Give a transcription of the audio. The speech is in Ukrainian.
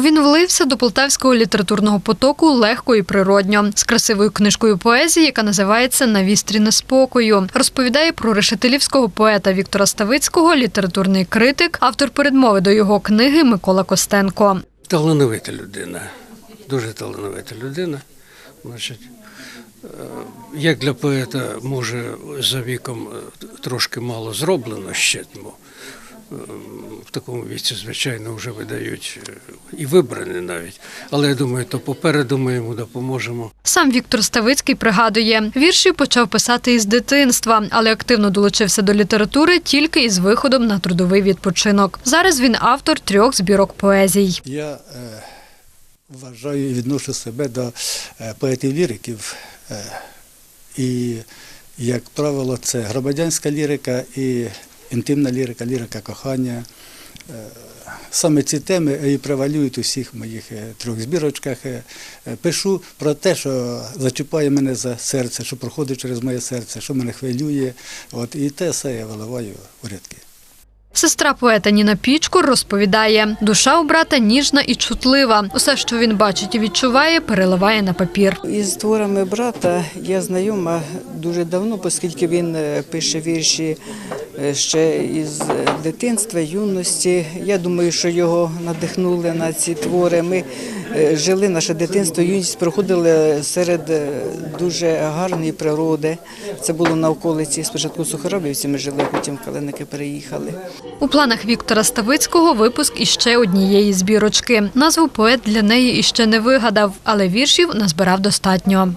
Він влився до полтавського літературного потоку легко і природньо з красивою книжкою поезії, яка називається На вістрі неспокою. Розповідає про решетилівського поета Віктора Ставицького, літературний критик, автор передмови до його книги Микола Костенко. Талановита людина, дуже талановита людина. Значить, е, як для поета, може, за віком е, трошки мало зроблено ще, тому е, в такому віці, звичайно, вже видають і вибрані навіть. Але я думаю, то попереду ми йому допоможемо. Сам Віктор Ставицький пригадує, вірші почав писати із дитинства, але активно долучився до літератури тільки із виходом на трудовий відпочинок. Зараз він автор трьох збірок поезій. Я е, вважаю і відношу себе до е, поетів-ліриків. Е, і, як правило, це громадянська лірика і інтимна лірика, лірика кохання. Е, Саме ці теми і превалюють у всіх моїх е, трьох збірочках. Е, е, Пишу про те, що зачіпає мене за серце, що проходить через моє серце, що мене хвилює. От, і те все я виливаю у рядки. Сестра поета Ніна Пічкур розповідає, душа у брата ніжна і чутлива. Усе, що він бачить і відчуває, переливає на папір. Із творами брата я знайома дуже давно, оскільки він е, пише вірші е, ще із е, дитинства, юності. Я думаю, що його надихнули на ці твори. Ми е, жили наше дитинство, юність проходили серед е, дуже гарної природи. Це було на околиці. Спочатку Сухоробівці ми жили, потім Калиники переїхали. У планах Віктора Ставицького випуск іще однієї збірочки. Назву поет для неї іще не вигадав, але віршів назбирав достатньо.